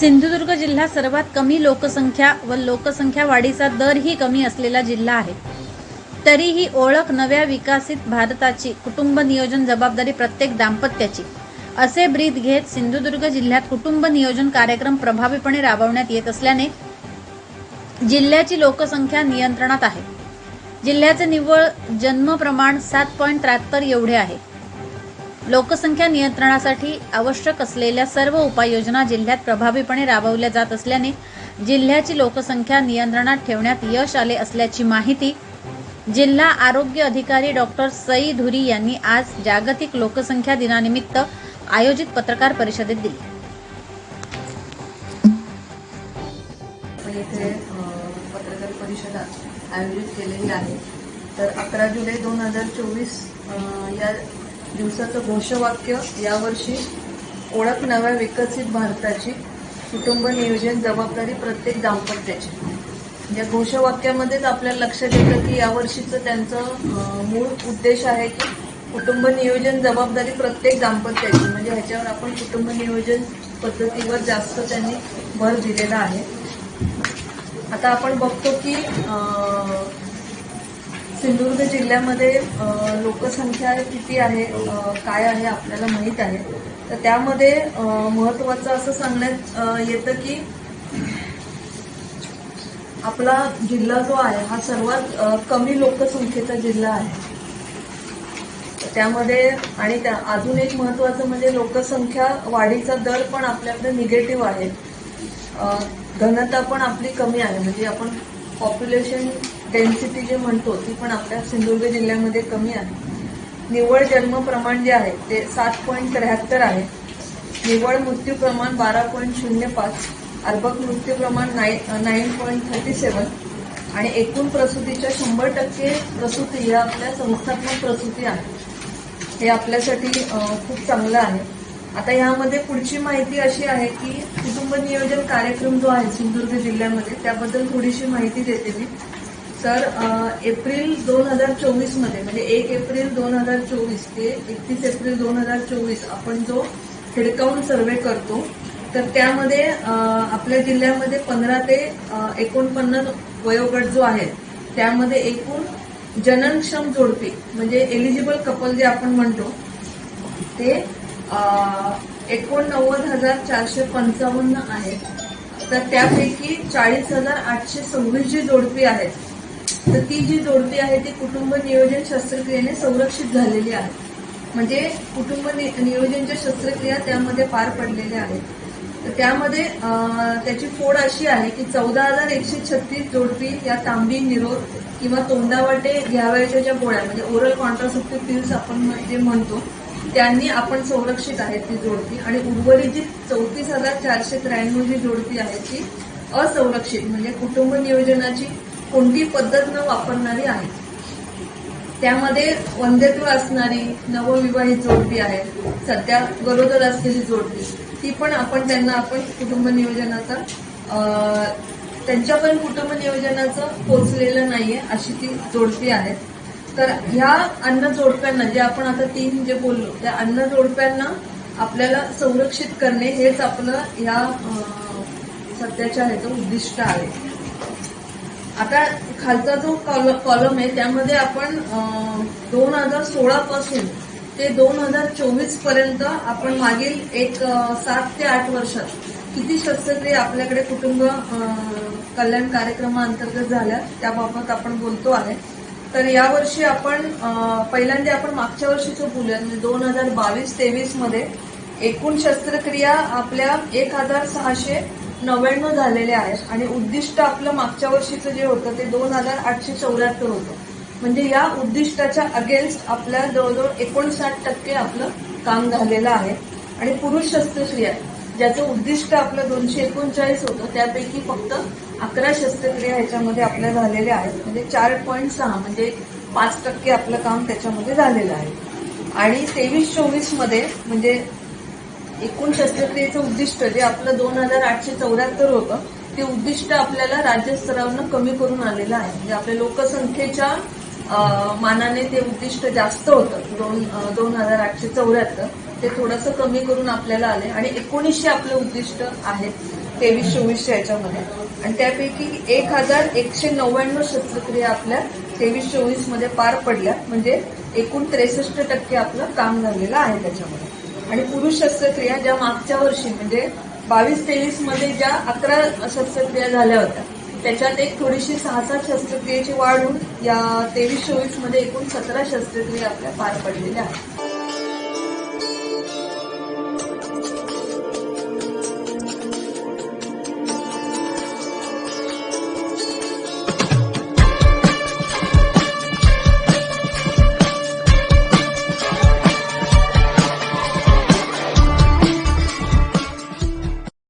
सिंधुदुर्ग जिल्हा सर्वात कमी लोकसंख्या व लोकसंख्या वाढीचा दरही कमी असलेला जिल्हा आहे. तरीही ओळख नव्या विकसित भारताची कुटुंब नियोजन जबाबदारी प्रत्येक दाम्पत्याची. असे ब्रीद घेत सिंधुदुर्ग जिल्ह्यात कुटुंब नियोजन कार्यक्रम प्रभावीपणे राबवण्यात येत असल्याने जिल्ह्याची लोकसंख्या नियंत्रणात आहे. जिल्ह्याचे निव्वळ जन्म प्रमाण सात पॉईंट त्र्याहत्तर एवढे आहे. लोकसंख्या नियंत्रणासाठी आवश्यक असलेल्या सर्व उपाययोजना जिल्ह्यात प्रभावीपणे राबवल्या जात असल्याने जिल्ह्याची लोकसंख्या नियंत्रणात ठेवण्यात यश आले असल्याची माहिती जिल्हा आरोग्य अधिकारी डॉक्टर सई धुरी यांनी आज जागतिक लोकसंख्या दिनानिमित्त आयोजित पत्रकार परिषदेत दिली. पत्रकार परिषद आयोजित केलेली आहे. तर अकरा जुलै दोन हजार चोवीस या दिवसाचं घोषवाक्य यावर्षी ओळख नव्या विकसित भारताची कुटुंब नियोजन जबाबदारी प्रत्येक दाम्पत्याची. या घोषवाक्यामध्येच आपल्याला लक्षात येतं की यावर्षीचं त्यांचं मूळ उद्देश आहे की कुटुंब नियोजन जबाबदारी प्रत्येक दाम्पत्याची. म्हणजे ह्याच्यावर आपण कुटुंब नियोजन पद्धतीवर जास्त त्यांनी भर दिलेला आहे. आता आपण बघतो की सिंधुदुर्ग जिल्ह्यामध्ये लोकसंख्या किती आहे काय आहे आपल्याला माहीत आहे. तर त्यामध्ये महत्त्वाचं असं सांगण्यात येतं की आपला जिल्हा जो आहे हा सर्वात कमी लोकसंख्येचा जिल्हा आहे. त्यामध्ये आणि त्या अजून एक महत्त्वाचं म्हणजे लोकसंख्या वाढीचा दर पण आपल्याकडे निगेटिव्ह आहे. घनता पण आपली कमी आहे. म्हणजे आपण पॉप्युलेशन डेन्सिटी जे म्हणतो ती पण आपल्या सिंधुदुर्ग जिल्ह्यामध्ये कमी आहे. निव्वळ जन्म प्रमाण जे आहे ते सात पॉईंट त्र्याहत्तर आहे. निव्वळ मृत्यू प्रमाण बारा पॉईंट शून्य पाच अर्भक मृत्यू प्रमाण nine nine point thirty seven आणि एकूण प्रसूतीच्या शंभर टक्के प्रसूती ह्या आपल्या संस्थात्मक प्रसूती आहे. हे आपल्यासाठी खूप चांगलं आहे. आता यामध्ये पुढची माहिती अशी आहे की कुटुंब नियोजन कार्यक्रम जो आहे सिंधुदुर्ग जिल्ह्यामध्ये त्याबद्दल थोडीशी माहिती देते मी. तर एप्रिल दोन हजार चोवीसमध्ये म्हणजे एक एप्रिल दोन हजार चोवीस ते एकतीस एप्रिल दोन हजार चोवीस आपण जो हेडकाउंट सर्वे करतो तर त्यामध्ये आपल्या जिल्ह्यामध्ये पंधरा ते एकोणपन्नास वयोगट जो आहे त्यामध्ये एकूण जननक्षम जोडपी म्हणजे एलिजिबल कपल जे आपण म्हणतो ते एकोणनव्वद हजार चारशे पंचावन्न आहेत. तर त्यापैकी चाळीस हजार आठशे सव्वीस जी जोडपी आहेत तर ती जी जोडपी आहे ती कुटुंब नियोजन शस्त्रक्रियेने संरक्षित झालेली आहे. म्हणजे कुटुंब नि- नियोजनच्या शस्त्रक्रिया त्यामध्ये पार पडलेल्या आहेत. तर त्यामध्ये त्याची फोड अशी आहे की चौदा हजार एकशे छत्तीस जोडपी या तांबी निरोध किंवा तोंडावाटे घ्यावयाच्या ज्या गोळ्या म्हणजे ओरल कॉन्ट्रासेप्टिव्ह पिल्स आपण जे म्हणतो त्यांनी आपण संरक्षित आहेत ती जोडपी. आणि उर्वरित जी चौतीस हजार चारशे त्र्याण्णव जी जोडपी आहे ती असंरक्षित म्हणजे कुटुंब नियोजनाची कोणती पद्धत न वापरणारी आहे. त्यामध्ये वंध्यत्व असणारी नवविवाहित जोडपी आहे. सध्या गरोदर असलेली जोडपी. ती पण आपण त्यांना आपण कुटुंब नियोजनाचा अं, पण कुटुंब नियोजनाचं पोचलेलं नाहीये अशी ती जोडपी आहेत तर ह्या अन्न जोडप्यांना जे आपण आता तीन जे बोललो त्या अन्न जोडप्यांना आपल्याला संरक्षित करणे हेच आपलं ह्या अं, सध्याच्या ह्याचं उद्दिष्ट आहे. आता खालचा जो कॉलम आहे त्यामध्ये आपण दोन हजार सोळा पासून ते दोन हजार चोवीसपर्यंत आपण मागील एक सात ते आठ वर्षात किती शस्त्रक्रिया आपल्याकडे कुटुंब कल्याण कार्यक्रमाअंतर्गत झाल्या त्याबाबत आपण बोलतो आहे. तर यावर्षी आपण पहिल्यांदा आपण मागच्या वर्षीचं बोलूया म्हणजे दोन हजार बावीस तेवीसमध्ये एकूण शस्त्रक्रिया आपल्या एक हजार सहाशे नव्याण्णव झालेले आहेत आणि उद्दिष्ट आपलं मागच्या वर्षीचं जे होतं ते दोन हजार आठशे चौऱ्याहत्तर होतं. म्हणजे या उद्दिष्टाच्या अगेन्स्ट आपल्या जवळजवळ एकोणसाठ टक्के आपलं काम झालेलं आहे. आणि पुरुष शस्त्रक्रिया ज्याचं उद्दिष्ट आपलं दोनशे एकोणचाळीस होतं त्यापैकी फक्त अकरा शस्त्रक्रिया ह्याच्यामध्ये आपल्या झालेल्या आहेत. म्हणजे चार पॉईंट सहा म्हणजे पाच टक्के आपलं काम त्याच्यामध्ये झालेलं आहे. आणि तेवीस चोवीसमध्ये म्हणजे एकूण शस्त्रक्रियेचं उद्दिष्ट जे आपलं दोन हजार आठशे चौऱ्याहत्तर होतं ते उद्दिष्ट आपल्याला राज्यस्तरावरनं कमी करून आलेलं आहे. म्हणजे आपल्या लोकसंख्येच्या मानाने ते उद्दिष्ट जास्त होतं. दोन दोन हजार आठशे चौऱ्याहत्तर ते थोडंसं कमी करून आपल्याला आले. आणि एकोणीसशे आपलं उद्दिष्ट आहे तेवीस चोवीसशे याच्यामध्ये. आणि त्यापैकी एक हजार एकशे नव्याण्णव शस्त्रक्रिया आपल्या तेवीस चोवीसमध्ये पार पडल्या. म्हणजे एकूण त्रेसष्ट टक्के आपलं काम झालेलं आहे त्याच्यामध्ये. आणि पुरुष शस्त्रक्रिया ज्या मागच्या वर्षी म्हणजे बावीस तेवीसमध्ये ज्या अकरा शस्त्रक्रिया झाल्या होत्या त्याच्यात एक थोडीशी सहा सात शस्त्रक्रियेची वाढ होऊन या तेवीस चोवीसमध्ये एकूण सतरा शस्त्रक्रिया आपल्या पार पडलेल्या आहेत.